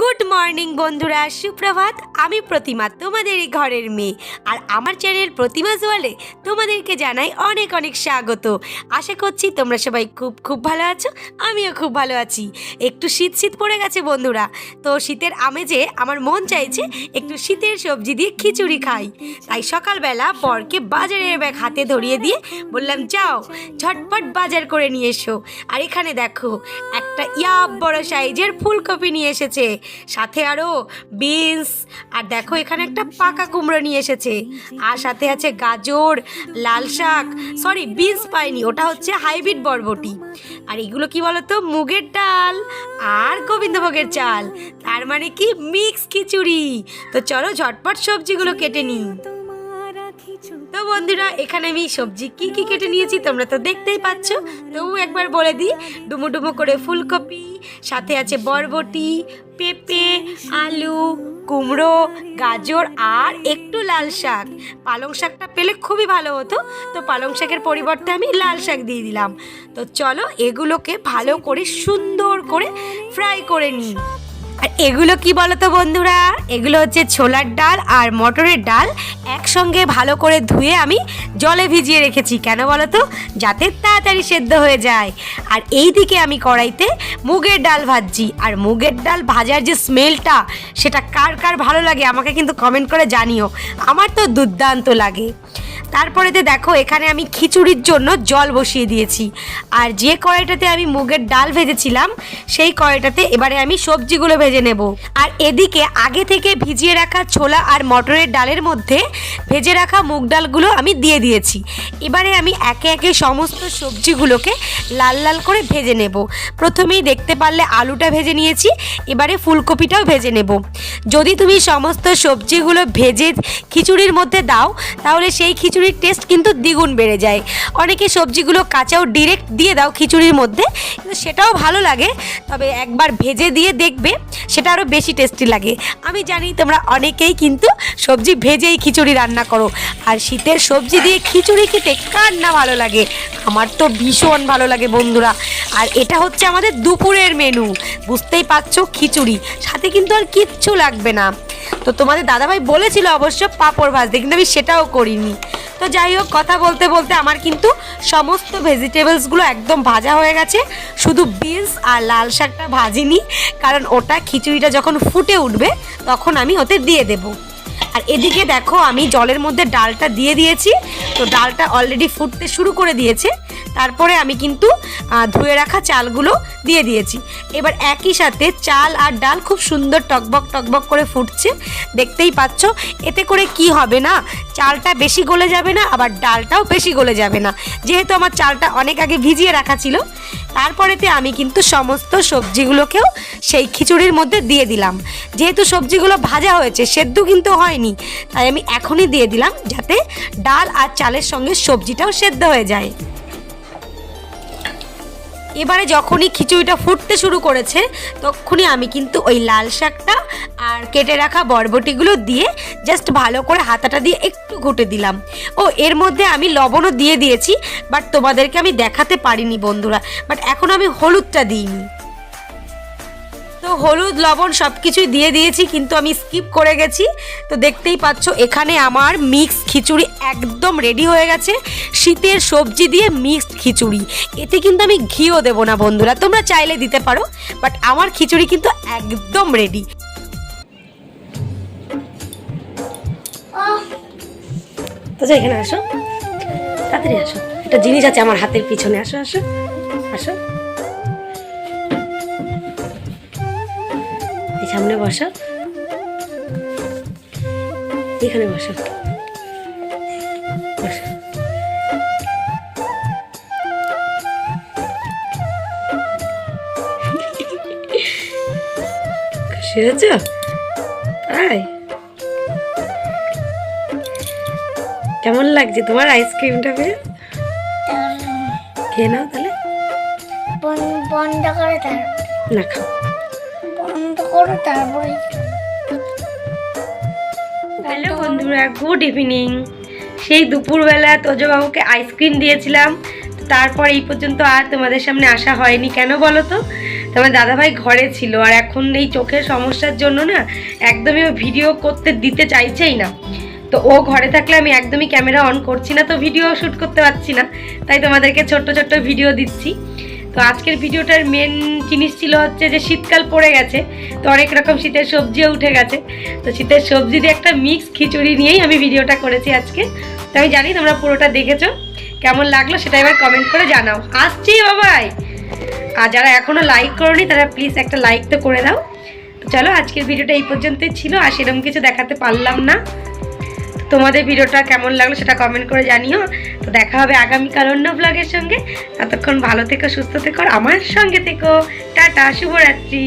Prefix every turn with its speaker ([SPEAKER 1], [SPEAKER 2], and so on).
[SPEAKER 1] Good morning বন্ধুরা। সুপ্রভাত, আমি প্রতিমা, তোমাদের এই ঘরের মেয়ে। আর আমার চ্যানেল প্রতিমা জোয়ালে তোমাদেরকে জানাই অনেক অনেক স্বাগত। আশা করছি তোমরা সবাই খুব খুব ভালো আছো, আমিও খুব ভালো আছি। একটু শীত শীত পড়ে গেছে বন্ধুরা, তো শীতের আমেজে আমার মন চাইছে একটু শীতের সবজি দিয়ে খিচুড়ি খাই। তাই সকালবেলা বরকে বাজারের ব্যাগ হাতে ধরিয়ে দিয়ে বললাম, যাও, ঝটপট বাজার করে নিয়ে এসো। আর এখানে দেখো, একটা ইয়া বড় সাইজের ফুলকপি নিয়ে এসেছে। সাথে আরও বিনস, আর দেখো এখানে একটা পাকা কুমড়ো নিয়ে এসেছে। আর সাথে আছে গাজর, লাল শাক সরি বিনস পাইনি ওটা হচ্ছে হাইব্রিড বরবটি। আর এগুলো কি বলতো? মুগের ডাল আর গোবিন্দভোগের চাল। তার মানে কি? মিক্স খিচুড়ি। তো চলো ঝটপট সবজিগুলো কেটে নিই তো বন্ধুরা, এখানে আমি সবজি কি কি কেটে নিয়েছি তোমরা তো দেখতেই পাচ্ছ। তবু একবার বলে দিই ডুমো ডুমো করে ফুলকপি, সাথে আছে বরবটি পেঁপে, আলু, কুমড়ো, গাজর আর একটু লাল শাক। পালং শাকটা পেলে খুবই ভালো হতো। তো পালং শাকের পরিবর্তে আমি লাল শাক দিয়ে দিলাম। তো চলো এগুলোকে ভালো করে সুন্দর করে ফ্রাই করে নিই। আর এগুলো কি বলতো বন্ধুরা? এগুলো হচ্ছে ছোলার ডাল আর মটরের ডাল একসঙ্গে ভালো করে ধুয়ে আমি জলে ভিজিয়ে রেখেছি। কেন বলতো? যাতে তাড়াতাড়ি সেদ্ধ হয়ে যায়। আর এই দিকে আমি কড়াইতে মুগের ডাল ভাজছি। আর মুগের ডাল ভাজার যে স্মেলটা, সেটা কার কার ভালো লাগে আমাকে কিন্তু কমেন্ট করে জানিও। আমার তো দুর্দান্ত লাগে। তারপরেতে দেখো, এখানে আমি খিচুড়ির জন্য জল বসিয়ে দিয়েছি। আর যে কড়াইটাতে আমি মুগের ডাল ভেজেছিলাম, সেই কড়াইটাতে এবারে আমি সবজিগুলো ভেজে নেব। আর এদিকে আগে থেকে ভিজিয়ে রাখা ছোলা আর মটরের ডালের মধ্যে ভেজে রাখা মুগ ডালগুলো আমি দিয়ে দিয়েছি। এবারে আমি একে একে সমস্ত সবজিগুলোকে লাল লাল করে ভেজে নেব। প্রথমেই দেখতে পারলে আলুটা ভেজে নিয়েছি, এবারে ফুলকপিটাও ভেজে নেব। যদি তুমি সমস্ত সবজিগুলো ভেজে খিচুড়ির মধ্যে দাও, তাহলে সেই খিচুড়ির টেস্ট কিন্তু দ্বিগুণ বেড়ে যায়। অনেকে সবজিগুলো কাঁচাও ডিরেক্ট দিয়ে দাও খিচুড়ির মধ্যে, কিন্তু সেটাও ভালো লাগে। তবে একবার ভেজে দিয়ে দেখবে, সেটা আরও বেশি টেস্টি লাগে। আমি জানি তোমরা অনেকেই কিন্তু সবজি ভেজেই খিচুড়ি রান্না করো। আর শীতের সবজি দিয়ে খিচুড়ি খেতে কার না ভালো লাগে? আমার তো ভীষণ ভালো লাগে বন্ধুরা। আর এটা হচ্ছে আমাদের দুপুরের মেনু বুঝতেই পারছ খিচুড়ি। সাথে কিন্তু আর কিচ্ছু লাগবে না। তো তোমাদের দাদাভাই বলেছিল অবশ্য পাঁপড় ভাজতে, কিন্তু আমি সেটাও করিনি। তো যাই হোক, কথা বলতে বলতে আমার কিন্তু সমস্ত ভেজিটেবলসগুলো একদম ভাজা হয়ে গেছে। শুধু বিনস আর লাল শাকটা ভাজিনি, কারণ ওটা খিচুড়িটা যখন ফুটে উঠবে, তখন আমি ওতে দিয়ে দেবো। আর এদিকে দেখো, আমি জলের মধ্যে ডালটা দিয়ে দিয়েছি। তো ডালটা অলরেডি ফুটতে শুরু করে দিয়েছে। তারপরে আমি কিন্তু ধুয়ে রাখা চালগুলো দিয়ে দিয়েছি। এবার একই সাথে চাল আর ডাল খুব সুন্দর টকবক টকবক করে ফুটছে। দেখতেই পাচ্ছ, এতে করে কি হবে না? চালটা বেশি গলে যাবে না, আবার ডালটাও বেশি গলে যাবে না। যেহেতু আমার চালটা অনেক আগে ভিজিয়ে রাখা ছিল, তারপরেতে আমি কিন্তু সমস্ত সবজিগুলোকেও সেই খিচুড়ির মধ্যে দিয়ে দিলাম। যেহেতু সবজিগুলো ভাজা হয়েছে, সেদ্ধ কিন্তু হয়নি, তাই আমি এখনই দিয়ে দিলাম যাতে ডাল আর চালের সঙ্গে সবজিটাও সেদ্ধ হয়ে যায়। এবারে যখনই খিচুড়িটা ফুটতে শুরু করেছে, তখনই আমি কিন্তু ওই লাল শাকটা আর কেটে রাখা বরবটিগুলো দিয়ে জাস্ট ভালো করে হাতাটা দিয়ে একটু ঘুটে দিলাম। ও, এর মধ্যে আমি লবণও দিয়ে দিয়েছি বাট তোমাদেরকে আমি দেখাতে পারিনি বন্ধুরা বাট এখন আমি হলুদটা দিইনি। হলুদ, লবণ সব কিছুই দিয়ে দিয়েছি, কিন্তু আমি স্কিপ করে গেছি। তো দেখতেই পাচ্ছ, এখানে আমার মিক্স খিচুড়ি একদম রেডি হয়ে গেছে। শীতের সবজি দিয়ে মিক্সড খিচুড়ি। এতে কিন্তু আমি ঘিও দেবো না, বন্ধুরা। তোমরা চাইলে দিতে পারো বাট আমার খিচুড়ি কিন্তু একদম রেডি এখানে আসো। তাড়াতাড়ি আসো। একটা জিনিস আছে আমার হাতের পিছনে। আসো আসো। আসো। সামনে বসো। এখানে বসো। বসো। খুশি হয়েছ? তাই কেমন লাগছে তোমার আইসক্রিমটা পেয়ে? খেয়ে নাও তাহলে।
[SPEAKER 2] বন- বন্ধ করে
[SPEAKER 1] না খাও। হ্যালো বন্ধুরা, গুড ইভিনিং। সেই দুপুরবেলা তোজবাবুকে আইসক্রিম দিয়েছিলাম। তারপর এই পর্যন্ত আর তোমাদের সামনে আসা হয়নি। কেন বলো তো? তোমার দাদাভাই ঘরে ছিল আর এখন এই চোখের সমস্যার জন্য না একদমই ও ভিডিও করতে দিতে চাইছেই না। তো ও ঘরে থাকলে আমি একদমই ক্যামেরা অন করছি না, তো ভিডিও শ্যুট করতে পারছি না। তাই তোমাদেরকে ছোট্ট ছোট্ট ভিডিও দিচ্ছি। তো আজকের ভিডিওটার মেন জিনিস ছিল হচ্ছে যে শীতকাল পড়ে গেছে, তো অনেক রকম শীতের সবজিও উঠে গেছে। তো শীতের সবজি দিয়ে একটা মিক্স খিচুড়ি নিয়েই আমি ভিডিওটা করেছি আজকে। তো আমি জানি তোমরা পুরোটা দেখেছ, কেমন লাগল সেটা এবার কমেন্ট করে জানাও। আসছি বাবাই আর যারা এখনও লাইক করনি, তারা প্লিজ একটা লাইক তো করে দাও। চলো আজকের ভিডিওটা এই পর্যন্তই ছিল, আর সেরকম কিছু দেখাতে পারলাম না। তোমাদের ভিডিওটা কেমন লাগল সেটা কমেন্ট করে জানিও। তো দেখা হবে আগামীকাল অন্য ব্লগের সঙ্গে। ততক্ষণ ভালো থেকো, সুস্থ থেকো আমার সঙ্গে থেকো। টাটা, শুভরাত্রি।